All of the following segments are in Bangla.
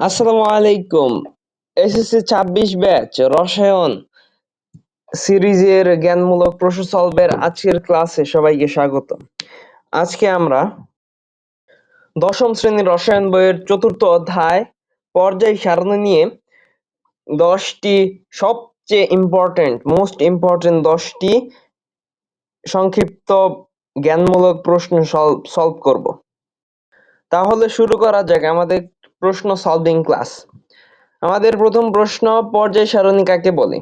আসসালামু আলাইকুম। এসএসসি ছাব্বিশ ব্যাচ, রসায়ন সিরিজের জ্ঞানমূলক প্রশ্ন সলভের আজকের ক্লাসে সবাইকে স্বাগত আজকে আমরা দশম শ্রেণির রসায়ন বইয়ের চতুর্থ অধ্যায় পর্যায় সারণী নিয়ে দশটি সবচেয়ে ইম্পর্টেন্ট মোস্ট ইম্পর্টেন্ট দশটি সংক্ষিপ্ত জ্ঞানমূলক প্রশ্ন সলভ করব। তাহলে শুরু করা যাক আমাদের প্রশ্ন সলভিং ক্লাস আমাদের প্রথম প্রশ্ন পর্যায় সারণী কাকে বলে?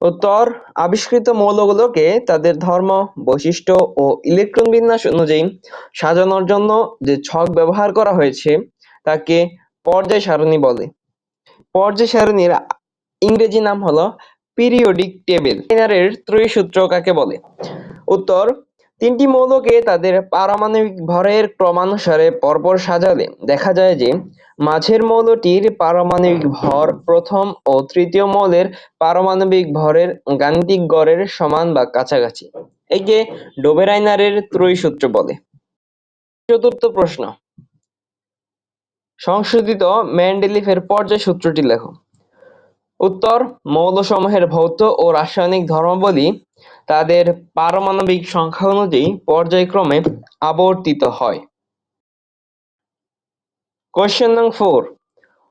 উত্তর, আবিষ্কৃত মৌলগুলোকে তাদের ধর্ম, বৈশিষ্ট্য ও ইলেকট্রন বিন্যাস অনুযায়ী সাজানোর জন্য যে ছক ব্যবহার করা হয়েছে, তাকে পর্যায় সারণী বলে। পর্যায় সারণীর ইংরেজি নাম হলো পিরিয়ডিক টেবিলের ত্রয়ী সূত্র কাকে বলে? উত্তর তিনটি মৌলকে তাদের পারমাণবিক ভরের ক্রমানুসারে পরপর সাজালে। দেখা যায় যে, মাঝের মৌলটির পারমাণবিক ভর প্রথম ও তৃতীয় মৌলের পারমাণবিক ভরের গাণিতিক গড়ের সমান বা কাছাকাছি। একে ডোবেরাইনারের ত্রয়ী সূত্র বলে। চতুর্থ প্রশ্ন। সংশোধিত মেন্ডেলিফের পর্যায় সূত্রটি লেখো। উত্তর, মৌলসমূহের ভৌত ও রাসায়নিক ধর্মাবলী তাদের পারমাণবিক সংখ্যা অনুযায়ী পর্যায়ক্রমে আবর্তিত হয়। কোয়েশ্চেন নং ফোর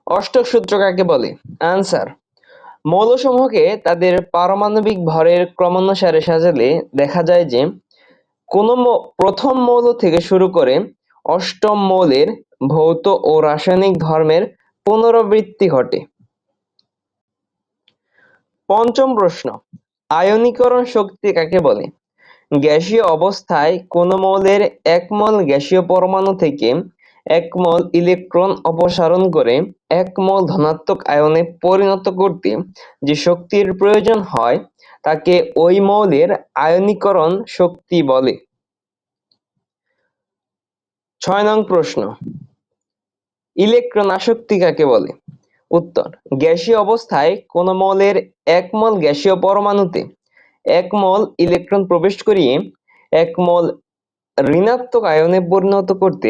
অষ্টক সূত্র কাকে বলে? আনসার মৌলসমূহকে তাদের পারমাণবিক ভরের ক্রমানুসারে সাজালে দেখা যায় যে, কোন প্রথম মৌল থেকে শুরু করে অষ্টম মৌলের ভৌত ও রাসায়নিক ধর্মের পুনরাবৃত্তি ঘটে। পঞ্চম প্রশ্ন. আয়নীকরণ শক্তি কাকে বলে? গ্যাসীয় অবস্থায় কোন মৌলের এক মল গ্যাসীয় পরমাণু থেকে এক মল ইলেকট্রন অপসারণ করে এক মল ধনাত্মক আয়নে পরিণত করতে যে শক্তির প্রয়োজন হয়, তাকে ওই মৌলের আয়নীকরণ শক্তি বলে। ছয় নং প্রশ্ন। ইলেকট্রন আসক্তি কাকে বলে? উত্তর, গ্যাসীয় অবস্থায় কোন মৌলের এক মল গ্যাসীয় পরমাণুতে এক মল ইলেকট্রন প্রবেশ করিয়ে এক মল ঋণাত্মক আয়নে পরিণত করতে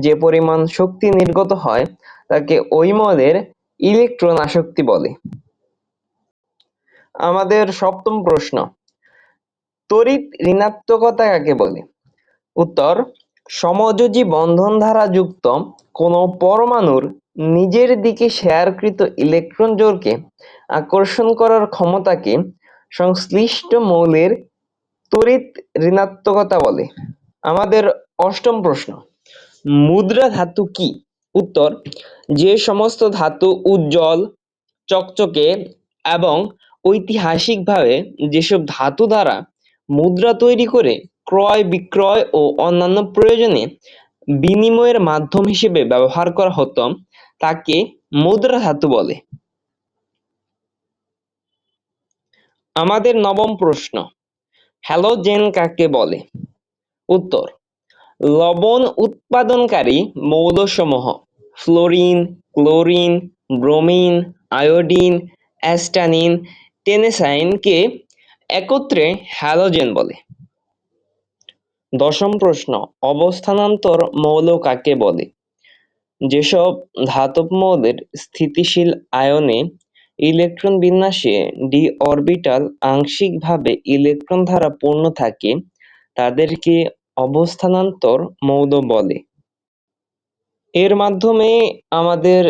যে পরিমাণ শক্তি নির্গত হয় তাকে ওই মলের ইলেকট্রন আসক্তি বলে। আমাদের সপ্তম প্রশ্ন, তড়িৎ ঋণাত্মকতা কাকে বলে? উত্তর, সমযোজী বন্ধন দ্বারা যুক্ত কোন পরমাণুর নিজের দিকে শেয়ারকৃত ইলেকট্রন জোড়কে আকর্ষণ করার ক্ষমতাকে সংশ্লিষ্ট মৌলের তড়িৎ ঋণাত্মকতা বলে। আমাদের অষ্টম প্রশ্ন, মুদ্রা ধাতু কি? উত্তর, যে সমস্ত ধাতু উজ্জ্বল, চকচকে এবং ঐতিহাসিকভাবে যেসব ধাতু দ্বারা মুদ্রা তৈরি করে ক্রয়, বিক্রয় ও অন্যান্য প্রয়োজনে বিনিময়ের মাধ্যম হিসেবে ব্যবহার করা হতো তাকে মুদ্রা ধাতু বলে। আমাদের নবম প্রশ্ন, হ্যালোজেন কাকে বলে? উত্তর, লবণ উৎপাদনকারী মৌলসমূহ, fluorine, chlorine, bromine, iodine, astatine, টেনেসাইনকে একত্রে হ্যালোজেন বলে। দশম প্রশ্ন, অবস্থানান্তর মৌল কাকে বলে? যেসব ধাতব মৌলের স্থিতিশীল আয়নে ইলেকট্রন বিন্যাসে ডি অরবিটাল আংশিকভাবে ইলেকট্রন দ্বারা পূর্ণ থাকে, তাদেরকে অবস্থানান্তর মৌল বলে। এর মাধ্যমে আমাদের